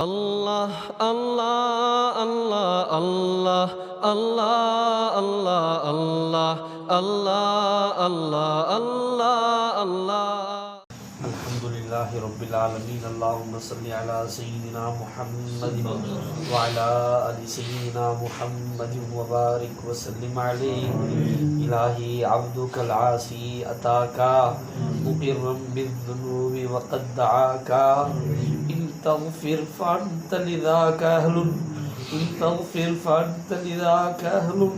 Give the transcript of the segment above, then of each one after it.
Allah, Allah, Allah, Allah, Allah, Allah, Allah, Allah, Allah, Allah, Allah. الحمد لله رب العالمين اللهم صل على سيدنا محمد وعلى آل سيدنا محمد وبارك وسلم عليه إلهي عبدك العاصي أتاك مقرا بالذنوب وقد دعاك تغفر فأنت لذاك أهل. إن تغفر فأنت لذاك أهل.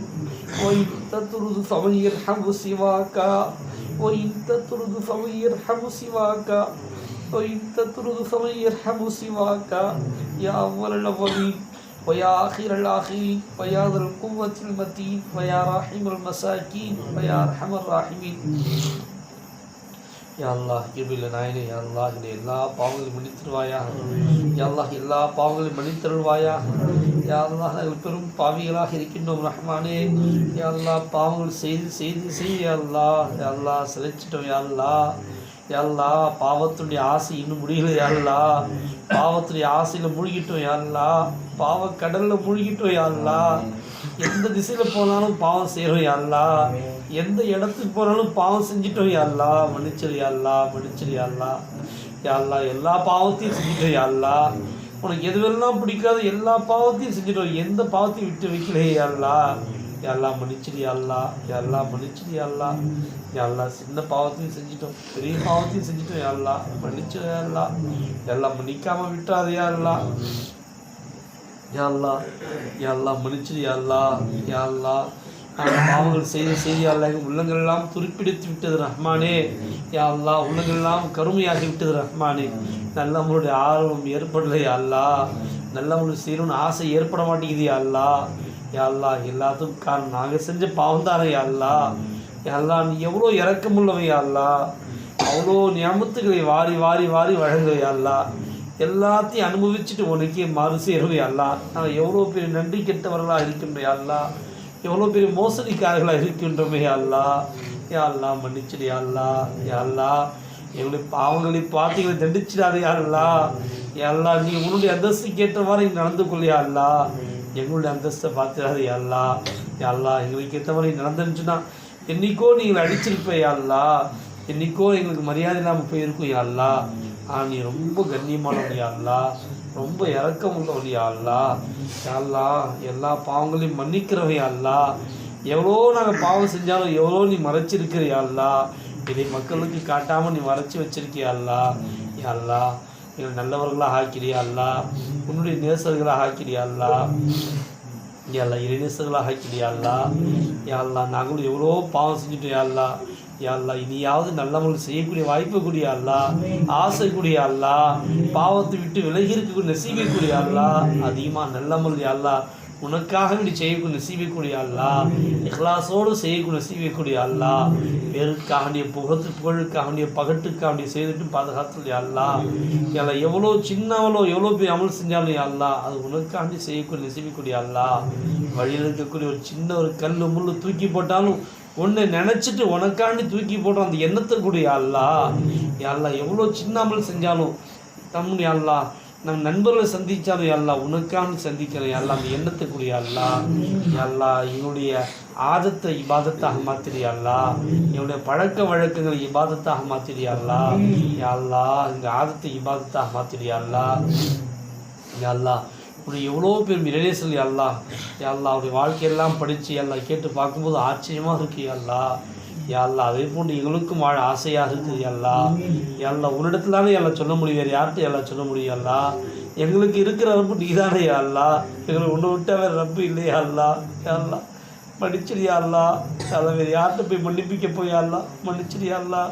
وإن تطرد فمن يرحم سواك. وإن تطرد فمن يرحم سواك. وإن تطرد فمن يرحم سواك. يا أول الأولين ويا آخر الآخرين ويا ذا القوة المتين ويا راحم المساكين ويا أرحم الراحمين. யாழ்லா e bill நாயனே யாழ்லா இந்த எல்லா பாவங்களையும் மன்னித்திருவாயா யாழ்லா எல்லா பாவங்களையும் மன்னித்தருள்வாயா யாழ்லா நாங்கள் பெரும் பாவிகளாக இருக்கின்றோம் ரஹ்மானே. யாழ்லா பாவங்கள் செய்து செய்து செய்ய யாழ்லா யாழ்லா சிலைச்சிட்டோம் யாழ்லா யாழ்லா பாவத்துடைய ஆசை இன்னும் முடியல யாழ்லா பாவத்துடைய ஆசையில் மூழ்கிட்டோம் யாழ்லா பாவ கடலில் மூழ்கிட்டோம் யாழ்லா எந்த திசையில் போனாலும் பாவம் செய்கிறோம் யாழ்லா எந்த இடத்துக்கு போனாலும் பாவம் செஞ்சிட்டோம் யாழ்லா மன்னிச்சிரு யாழ்லா மன்னிச்சிரு யாழ்லா யாழ்லா எல்லா பாவத்தையும் செஞ்சிட்டோம் யாழ்லா உனக்கு எதுவெல்லாம் பிடிக்காத எல்லா பாவத்தையும் செஞ்சிட்டோம் எந்த பாவத்தையும் விட்டு வைக்கலையே யாழ்லா யாழ்லா மன்னிச்சிடு யாழ்லா யாழ்லா மன்னிச்சிடு யாழ்லா யாழ்லா சின்ன பாவத்தையும் செஞ்சிட்டோம் பெரிய பாவத்தையும் செஞ்சிட்டோம் யாழ்லா மன்னிச்சது யாழ்லா எல்லாம் மன்னிக்காம விட்டுறாது யாழ்லா யாழ்லா யாழ்லா மன்னிச்சிடு யாழ்லா யாழ்லா பாவங்கள் செய்து செய்தி அல்ல உள்ளங்கள் எல்லாம் துருப்பிடித்து விட்டது ரஹ்மானே. யா அல்லா உள்ளங்கள்லாம் கருமையாகி விட்டது ரஹ்மானே. நல்ல நம்மளுடைய ஆர்வம் ஏற்படலையா அல்லா நல்ல நம்மளுடைய செய்யணும்னு ஆசை ஏற்பட மாட்டேங்குது அல்லா யா அல்லா எல்லாத்துக்கும் காரணம் நாங்கள் செஞ்ச பாவம் தானே அல்லா யா அல்லா நீ எவ்வளோ இறக்கமுள்ளவை யா அல்லா அவ்வளோ நியமத்துக்களை வாரி வாரி வாரி வழங்குவையா அல்லா எல்லாத்தையும் அனுபவிச்சுட்டு உனக்கே மறு சேருவே அல்லா நாங்கள் எவ்வளோ பெரிய நன்றி கெட்டவர்களாக இருக்கின்ற அல்லா எவ்வளோ பெரிய மோசடிக்காரர்களாக இருக்கின்றோமே யாழ்லா யாழ்லா மன்னிச்சிடு யாழ்லா யாழ்லா எங்களுடைய பாவங்களை எங்களை தண்டிச்சிடாது யாருல்லா யாருல்லா நீ உன்னுடைய அந்தஸ்துக்கு ஏற்றவாறு நீ நடந்து கொள்ளியாருல்லா எங்களுடைய அந்தஸ்தை பார்த்துடாது யாருல்லா யாருல்லா எங்களுக்கு ஏற்றவாறு நடந்துருந்துச்சுன்னா என்னைக்கோ நீங்கள் அடிச்சிருப்பே யாருல்லா என்னைக்கோ எங்களுக்கு மரியாதை இல்லாமல் போயிருக்கும் யாருல்லா ஆனால் நீ ரொம்ப கண்ணியமானவன் யாருல்லா ரொம்ப இறக்கம் உள்ளவன் யா அல்லா அல்லா எல்லா பாவங்களையும் மன்னிக்கிறவன் அல்லா எவ்வளோ நாங்கள் பாவம் செஞ்சாலும் எவ்வளோ நீ மறைச்சிருக்கிற யா அல்லா இதை மக்களுக்கு காட்டாமல் நீ மறைச்சி வச்சிருக்கியா அல்லா யா அல்லா எங்களை நல்லவர்களாக ஆக்கிறியா அல்லா உன்னுடைய நேசர்களாக ஆக்கிறியா அல்லா யாழ்லா இறைநேசர்களாக ஆக்கிறியா அல்லா யாழ்லா நாங்களும் எவ்வளோ பாவம் செஞ்சுட்டோம் யாழ்லா யாழ்லா இனியாவது நல்லவங்களுக்கு செய்யக்கூடிய வாய்ப்பு கூடிய அல்லா ஆசை கூடிய அல்லா பாவத்தை விட்டு விலகி இருக்கக்கூடிய நெசீபக்கூடிய அல்லா அதிகமாக நல்லமல் யாழ்லா உனக்காக நீ செய்யக்கூடிய நசீபக்கூடிய அல்லா இஹ்லாசோடு செய்யக்கூடிய நசீபக்கூடிய அல்லா பேருக்காக புகத்து புகழுக்காக பகட்டுக்காக செய்துட்டு பாதுகாத்துல அல்லா எல்லாம் எவ்வளோ சின்னவளோ எவ்வளோ பெரிய அமல் செஞ்சாலும் அல்லா அது உனக்காண்டி செய்யக்கூடிய நசீபக்கூடிய அல்லா வழியில் இருக்கக்கூடிய ஒரு சின்ன ஒரு கல் முள் தூக்கி போட்டாலும் ஒன்று நினச்சிட்டு உனக்காண்டி தூக்கி போடுற அந்த எண்ணத்தை கூட அல்லா அல்லா எவ்வளோ சின்னாமல் செஞ்சாலும் தம்முடைய அல்லா நம் நண்பர்களை சந்தித்தாலும் எல்லாம் உனக்கான சந்திக்கிற எல்லாம் அந்த எண்ணத்தை கூடிய அல்லா எல்லா என்னுடைய ஆதத்தை இபாதத்தாக மாத்திரியாளா என்னுடைய பழக்க வழக்கங்களை இபாதத்தாக மாத்திரியாளா யாழ்லா இந்த ஆதத்தை இபாதத்தாக மாத்திரியாளா யாழ்லா அல்லா எவ்வளோ பேர் இறைநேசல் அல்லா அல்லா அவருடைய வாழ்க்கையெல்லாம் படித்து எல்லாம் கேட்டு பார்க்கும்போது ஆச்சரியமாக இருக்கு அல்லா யாழ்லா அதே போன்று எங்களுக்கும் வாழ ஆசையாக இருக்குது எல்லா எல்லா உன்னிடத்துலானே எல்லாம் சொல்ல முடியும் வேறு யார்கிட்ட எல்லாம் சொல்ல முடியும் அல்லா எங்களுக்கு இருக்கிற ரப்பு நீதானே அல்லா எங்களுக்கு ஒன்று விட்ட வேறு ரப்பு இல்லையா அல்லா யாழ்லா மன்னிச்சிடியா அல்லா அதை வேறு யார்கிட்ட போய் மன்னிப்பிக்க போய் அல்லா மன்னிச்சிடியா அல்லா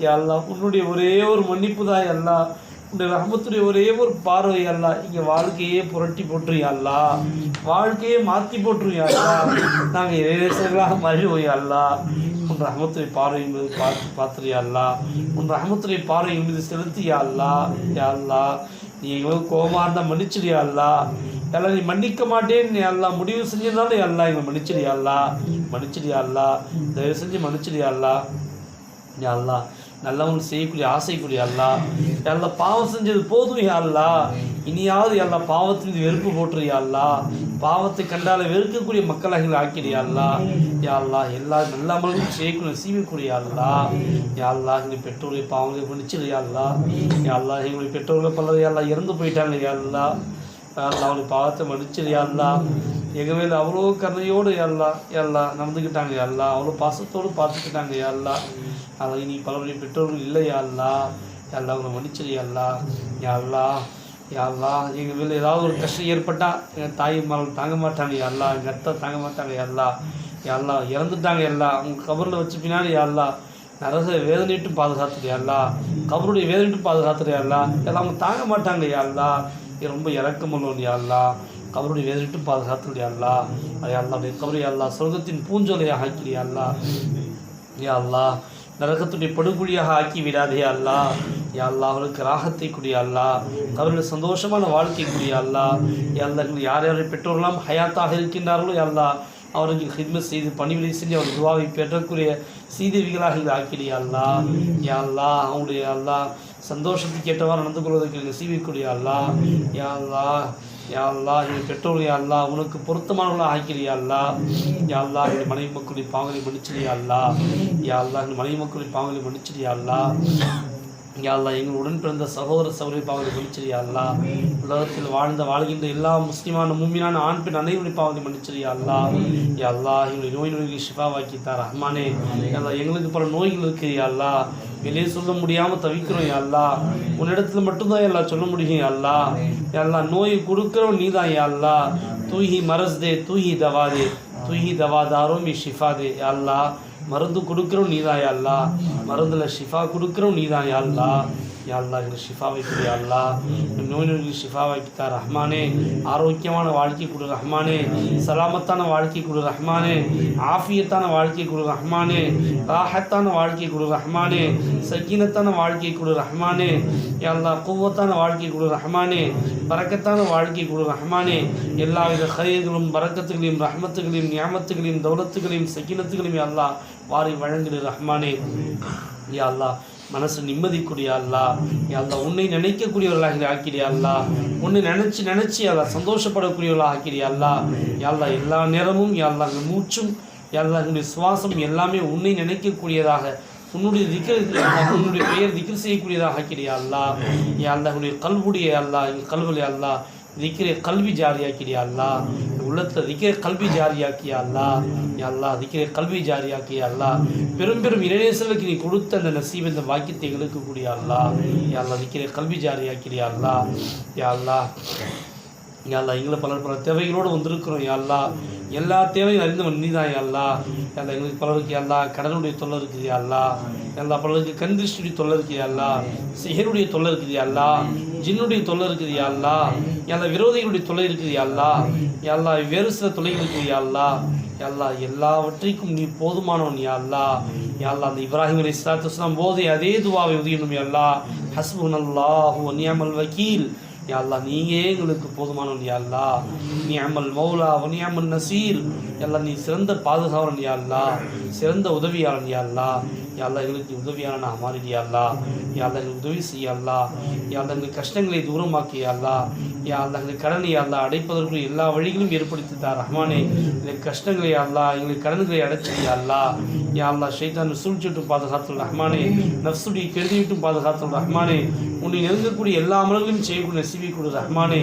யாழ்லா உன்னுடைய ஒரே ஒரு மன்னிப்பு தான் எல்லாம் இந்த ரஹமத்துடைய ஒரே ஒரு பார்வை அல்லா இங்கே வாழ்க்கையே புரட்டி போட்டுருயா அல்லா வாழ்க்கையே மாற்றி போட்டுருயா அல்லா நாங்கள் இறைநேசர்களாக மறுவோய் அல்லா உன் ரஹமத்துடைய பார்வை மீது பார்த்து பார்த்துறியா அல்லா உன் ரஹமத்துடைய பார்வை மீது செலுத்தியா அல்லா அல்லா நீ எங்களுக்கு கோபமாக இருந்தால் மன்னிச்சிடியா அல்லா எல்லாம் நீ மன்னிக்க மாட்டேன்னு நீ எல்லாம் முடிவு செஞ்சதுனால அல்லா எங்களை மன்னிச்சிடியா அல்லா மன்னிச்சிடியா அல்லா தயவு செஞ்சு மன்னிச்சிடியா அல்லா நல்லவன் செய்யக்கூடிய ஆசைக்கூடிய அல்லா. எல்லாம் பாவம் செஞ்சது போதும் யா அல்லா. இனியாவது எல்லாம் பாவத்திலிருந்து வெறுப்பு போட்டுறியா அல்லா. பாவத்தை கண்டால வெறுக்கக்கூடிய மக்களாக எங்களை ஆக்கிறியா அல்லா. யா எல்லா நல்ல அமல்களும் செய்யக்கூடிய சீவக்கூடிய அல்லா. யா அல்லா எங்கள் பெற்றோரை பாவங்களை மன்னிச்சிருயா அல்லா. யா எங்களுடைய பெற்றோர்களை பலர் யா இறந்து போயிட்டாங்க யாழ்லா யாழ்லா யா அவனுடைய பாவத்தை மன்னிச்சிருயா அல்லா. எங்கள் மேலே அவ்வளோ கருணையோடு எல்லாம் எல்லாம் நடந்துக்கிட்டாங்க எல்லாம் அவ்வளோ பாசத்தோடு பார்த்துக்கிட்டாங்க எல்லாம் அதை இனி பலருடைய பெற்றோர்கள் இல்லையா எல்லாம் எல்லாம் அவங்களை மன்னிச்சது அல்லா எல்லாம் எல்லாம் எங்கள் வீட்டில் ஏதாவது ஒரு கஷ்டம் ஏற்பட்டால் எங்கள் தாய் மகள் தாங்க மாட்டாங்க எல்லாம் எங்கள் அத்தை தாங்க மாட்டாங்க எல்லாம் எல்லாம் இறந்துட்டாங்க எல்லாம் அவங்க கபரில் வச்ச பின்னாடி எல்லாம் நரக வேதனையிட்டும் பாதுகாத்துறியா எல்லாம் கபருடைய வேதனையிட்டும் பாதுகாத்துறியா எல்லாம் எல்லாம் அவங்க தாங்க மாட்டாங்க எல்லாம் ரொம்ப இறக்கமுள்ளவன் எல்லாம் கபருடைய வேதனைட்டும் பாதுகாத்துடைய அல்லா அதே அல்லா கபரை அல்லா சொர்க்கத்தின் பூஞ்சோலையாக ஆக்கிறியா அல்லா யா அல்லா நரகத்துடைய படுகொலியாக ஆக்கி விடாதே அல்லா யா அல்லா அவர்களுக்கு ராகத்தை குடிய அல்லா அவர்கள் சந்தோஷமான வாழ்க்கை குடிய அல்லா அல்லா யார் யார் பெற்றோர்களாம் ஹயாத்தாக இருக்கின்றார்களோ யா அல்லா அவர்களுக்கு ஹிட்மத் செய்து பணிவிடை செஞ்சு அவர் துவாவை பெற்றக்கூடிய சீதேவிகளாக இது ஆக்கிடியா அல்லா யா அல்லா அவங்களுடைய அல்லா சந்தோஷத்துக்கு ஏற்றவாறு நடந்து கொள்வதற்கு நசீவிக்கூடிய அல்லா யா அல்லா யாழ்லா அல்லா எங்கள் பெற்றோர்கள் யா உனக்கு பொருத்தமானவர்களாக ஆக்கிறியா அல்லா யா எங்கள் மனைவி மக்களுடைய பாவங்களை மன்னிச்சிடியா அல்லா யா எங்கள் மனைவி மக்களுடைய பாவங்களை மன்னிச்சிடியா அல்லா யா எங்கள் உடன் பிறந்த சகோதர சகோதரி பாவங்களை மன்னிச்சிரியா அல்லா உலகத்தில் வாழ்ந்த வாழ்கின்ற எல்லா முஸ்லிமான மூமினான ஆண் பெண் அனைவருடைய பாவங்களை மன்னிச்சிரியா அல்லா அல்லா எங்களுடைய நோய் நோய்களை ஷிஃபாவாக்கி தார் ரஹ்மானே. யாழ்லா எங்களுக்கு பல நோய்கள் இருக்கிறியா அல்லா வெளியே சொல்ல முடியாமல் தவிக்கிறோம் யா அல்லா. உன்னிடத்துல மட்டும்தான் எல்லாம் சொல்ல முடியும் யா அல்லா. நோய் கொடுக்குறோம் நீ தான் அல்லா. தூஹி மரஸ் தே தூஹி தவாதே தூஹி தவா மீ ஷிஃபா தே அல்லா. மருந்து கொடுக்குறோம் நீ தான் அல்லா. மருந்தில் ஷிஃபா கொடுக்குறோம் நீ தான் அல்லா. யா அல்லா எங்களுக்கு ஷிஃபா வைக்கிறியா யா அல்லா நோய் நோய்கள் ஷிஃபா வைக்கித்தா ரஹ்மானே. ஆரோக்கியமான வாழ்க்கை கொடு ரஹ்மானே. சலாமத்தான வாழ்க்கை கொடு ரஹ்மானே. ஆஃபியத்தான வாழ்க்கை கொடு ரஹ்மானே. ராஹத்தான வாழ்க்கை கொடு ரஹ்மானே. சக்கீனத்தான வாழ்க்கை கொடு ரஹ்மானே. யா குவத்தான வாழ்க்கை கொடு ரஹ்மானே. பறக்கத்தான வாழ்க்கை கொடு ரஹ்மானே. எல்லாவித ஹரியர்களும் பறக்கத்துகளையும் ரஹ்மத்துகளையும் ஞாபத்துகளையும் தௌலத்துகளையும் சக்கீனத்துகளையும் யா வாரி வழங்குகிற ரஹ்மானே. யா அல்லாஹ் மனசு நிம்மதிக்கூடிய அல்லா. யா உன்னை நினைக்கக்கூடியவர்களாக ஆக்கிறியா அல்லா. உன்னை நினைச்சு நினைச்சு அல்லா சந்தோஷப்படக்கூடியவர்களாக ஆக்கிறியா அல்லா யா எல்லா நேரமும் யா மூச்சும் யா அல்லாஹ் சுவாசம் எல்லாமே உன்னை நினைக்கக்கூடியதாக உன்னுடைய திக்கர் உன்னுடைய பெயர் திக்கர் செய்யக்கூடியதாக ஆக்கிறியா அல்லா. யா உன்னுடைய கல்வுடைய அல்லா எங்கள் கல்விலே அல்லா. திக்கிற கல்வி ஜாரியாக்கிறியா அல்லா? உள்ளத்தில் திக்கிற கல்வி ஜாரியாக்கியா அல்லா? அல்லா திக்கிற கல்வி ஜாரியாக்கியா அல்லா? பெரும் பெரும் இளைஞர்களுக்கு நீ கொடுத்த அந்த நசீப் இந்த வாக்கியத்தை எழுக்கக்கூடிய அல்லா? யா அல்லா திக்கிற கல்வி ஜாரியாக்கிறியா அல்லா? யா அல்லா யா எங்களை பல பல தேவைகளோடு வந்திருக்கிறோம் யாழ்லா எல்லா தேவையும் அறிந்தவன் நீதான் யா யாழ்லா யாழ்லா எங்களுக்கு பலருக்கு யாழ்லா அல்லா கடனுடைய தொல்லை இருக்குது யாழ்லா எல்லா பலருக்கு கண் தொல்லை இருக்குது யா அல்லா சிகருடைய தொல்லை இருக்குது யாழ்லா ஜின்னுடைய தொல்லை இருக்குது யா எல்லா யா விரோதிகளுடைய தொல்லை இருக்குது யா அல்லா வேறு சில தொல்லைகள் இருக்குது யா யாழ்லா யா எல்லாவற்றிற்கும் நீ போதுமானவன் யா யாழ்லா யா அந்த இப்ராஹிம் அலி இஸ்லாத்து போதே அதே துவாவை உதயணும் யாழ்லா ஹஸ்பு ஹஸ்புன் அல்லாஹு வக்கீல் யா நீயே எங்களுக்கு போதுமானவன் யாழ்லா நீ அமல் மௌலா வனியாமல் நசீர். எல்லாம் நீ சிறந்த பாதுகாவலன் யாழ்லா சிறந்த உதவியாளன் யாழ்லா அல்லாஹ் எங்களுக்கு உதவியான மாறிடியா அல்லா யா எங்களுக்கு உதவி செய்ய அல்லா யா எங்கள் கஷ்டங்களை தூரமாக்கி அல்லா அல்லாஹ் எங்கள் கடனை அல்லா அடைப்பதற்கு எல்லா வழிகளும் ஏற்படுத்தி தார் ரஹ்மானே. எங்களுக்கு கஷ்டங்களை அல்லா எங்களுக்கு கடன்களை அடைச்சி யா அல்லாஹ். யா சூழ்ச்சிட்டும் பாதுகாத்தல் ரஹ்மானே. நஃப்சுடைய கெடுதிவிட்டும் பாதுகாத்தல் ரஹ்மானே. உன்னை நெருங்கக்கூடிய எல்லா அமல்களையும் செய்யக்கூடிய சிவி கொடு ரஹ்மானே.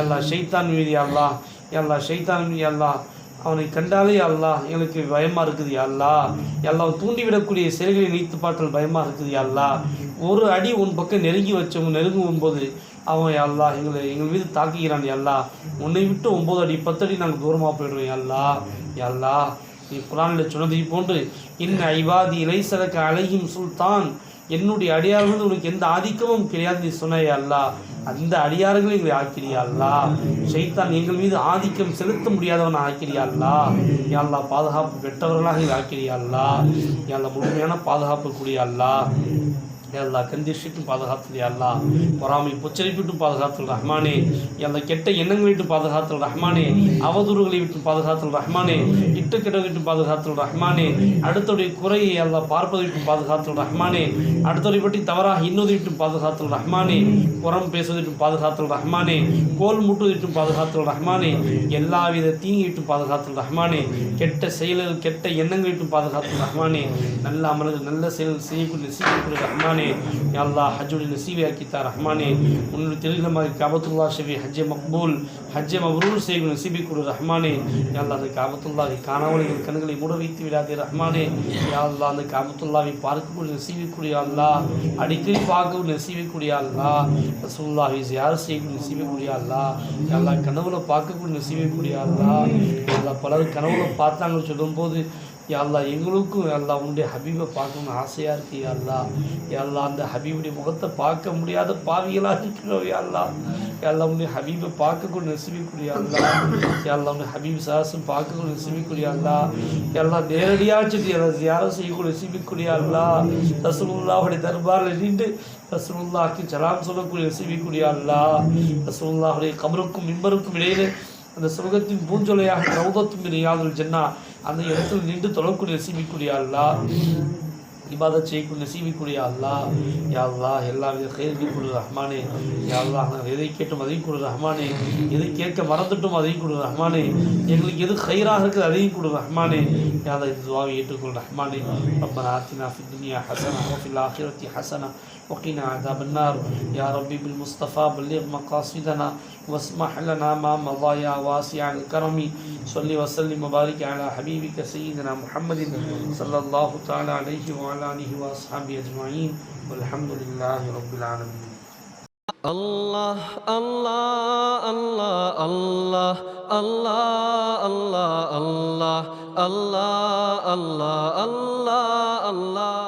எல்லா ஷைத்தான் மீது அல்லா எல்லா ஷைத்தான் மீது அல்லா அவனை கண்டாலே அல்லா எனக்கு பயமாக இருக்குது அல்லா எல்லாம் தூண்டிவிடக்கூடிய செயல்களை நீத்து பார்த்தல் பயமாக இருக்குது அல்லா ஒரு அடி உன் பக்கம் நெருங்கி வச்சவங்க நெருங்கும் போது அவன் அல்லா எங்களை எங்கள் மீது தாக்குகிறான் எல்லா உன்னை விட்டு ஒம்பது அடி பத்து அடி நாங்கள் தூரமாக போயிடுவோம் எல்லா அல்லாஹ். நீ குரானில் சொன்னதை போன்று இன்ன ஐவாதி இலைசலக்க அழகிம் சுல்தான். என்னுடைய அடியார்கள் உனக்கு எந்த ஆதிக்கமும் கிடையாது நீ சொன்னாயா அல்லா அந்த அடியார்களை எங்களை ஆக்கிறியா அல்லா ஷைத்தான் எங்கள் மீது ஆதிக்கம் செலுத்த முடியாதவன் ஆக்கிறியா அல்லா யாழ்லா பாதுகாப்பு பெற்றவர்களாக எங்களை ஆக்கிறியா அல்லா யாழ்லா முழுமையான பாதுகாப்பு கூடிய அல்லா எல்லா கந்திஷ்டிட்டும் பாதுகாத்தல் அல்லா பொறாமை பொச்சரிப்பிட்டும் பாதுகாத்தல் ரஹ்மானே எல்லா கெட்ட எண்ணங்களை விட்டு பாதுகாத்தல் ரஹ்மானே அவதூறுகளை விட்டு பாதுகாத்தல் ரஹ்மானே இட்டுக்கிட்ட விட்டு பாதுகாத்தல் ரஹ்மானே அடுத்தவருடைய குறையை அல்லா பார்ப்பதை விட்டு பாதுகாத்தல் ரஹ்மானே அடுத்தவரை பற்றி தவறாக இன்னொதை விட்டு பாதுகாத்தல் ரஹ்மானே புறம் பேசுவதற்கு விட்டு பாதுகாத்தல் ரஹ்மானே கோல் முட்டுவதை விட்டு பாதுகாத்தல் ரஹ்மானே எல்லாவித தீங்கை விட்டு பாதுகாத்தல் ரஹ்மானே கெட்ட செயல்கள் கெட்ட எண்ணங்கள் விட்டு பாதுகாத்தல் ரஹ்மானே நல்ல அமல்கள் நல்ல செயல் செய்யக்கூடிய செய்யக்கூடிய ரஹ்மானே ரஹ்மானே. அல்லா ஹஜ்ஜுல் நசீவி அக்கித்தா ரஹ்மானே. உன்னோட தெரிந்த மாதிரி காபத்துல்லா ஷெஃபி ஹஜ்ஜே மக்பூல் ஹஜ்ஜே மபரூர் செய்யும் நசீபி குரு ரஹ்மானே. அல்லா அந்த காபத்துல்லாவை காணாமல் எங்கள் கண்களை மூட வைத்து விடாதே ரஹ்மானே. அல்லா அந்த காபத்துல்லாவை பார்க்கக்கூடிய நசீவிக்கூடிய அல்லா அடிக்கடி பார்க்கக்கூடிய நசீவிக்கூடிய அல்லா ரசூல்லாவை யார் செய்யக்கூடிய நசீவிக்கூடிய அல்லா எல்லா கனவுல பார்க்கக்கூடிய நசீவிக்கூடிய அல்லா எல்லா பலர் கனவுல பார்த்தாங்கன்னு சொல்லும்போது எல்லாம் எங்களுக்கும் எல்லாம் உன்னுடைய ஹபீபை பார்க்கணும்னு ஆசையாக இருக்குது யாழ்லா எல்லாம் அந்த ஹபீபுடைய முகத்தை பார்க்க முடியாத பாவிகளாக இருக்கிறோம் யாழ்லா யாழ்லா உன்னுடைய ஹபீபை பார்க்கக்கூட நெசுவிக்குரிய அல்லா யாழ்லா உன்னுடைய ஹபீப் சாரசும் பார்க்கக்கூட நெசுவிக்குரிய அல்லா எல்லாம் நேரடியாக சொல்லி எல்லாம் யாரும் செய்யக்கூட நெசுவிக்குரிய அல்லா ரசூலுல்லாவுடைய தர்பாரில் நின்று ரசூலுல்லாக்கு சலாம் சொல்லக்கூடிய நெசுவிக்குரிய அல்லா ரசூலுல்லாவுடைய கபருக்கும் மின்பருக்கும் இடையிலே அந்த சுலகத்தின் பூஞ்சொலையாக ரவுதத்தும் யாதுல் ஜென்னா அந்த இடத்தில் நின்று தொழக்கூடிய நசீபிக்குரிய அல்லா இபாத செய்யக்கூடிய நசீபிக்குரிய அல்லா யாழ்லா எல்லா வித கைதையும் கொடு ரஹ்மானே. யாழ்லா நாங்கள் எதை கேட்டும் அதையும் கொடு ரஹ்மானே. எதை கேட்க மறந்துட்டோம் அதையும் கொடு ரஹ்மானே. எங்களுக்கு எது ஹைராக இருக்குது அதையும் கொடு ரஹ்மானே. யாதா இது துவாவை ஏற்றுக்கொள் ரஹ்மானே. அப்போ நாத்தினா ஃபித் துனியா ஹசனா ஹசனா. وقنا عذاب النار يا ربي بالمصطفى بلغ مقاصدنا واسمح لنا ما مضى يا واسع الكرم صل وسلم وبارك على حبيبك سيدنا محمد صلى الله تعالى عليه وعلى آله وأصحابه أجمعين والحمد لله رب العالمين Allah, Allah, Allah, Allah, Allah, Allah, Allah, Allah, Allah, Allah, Allah.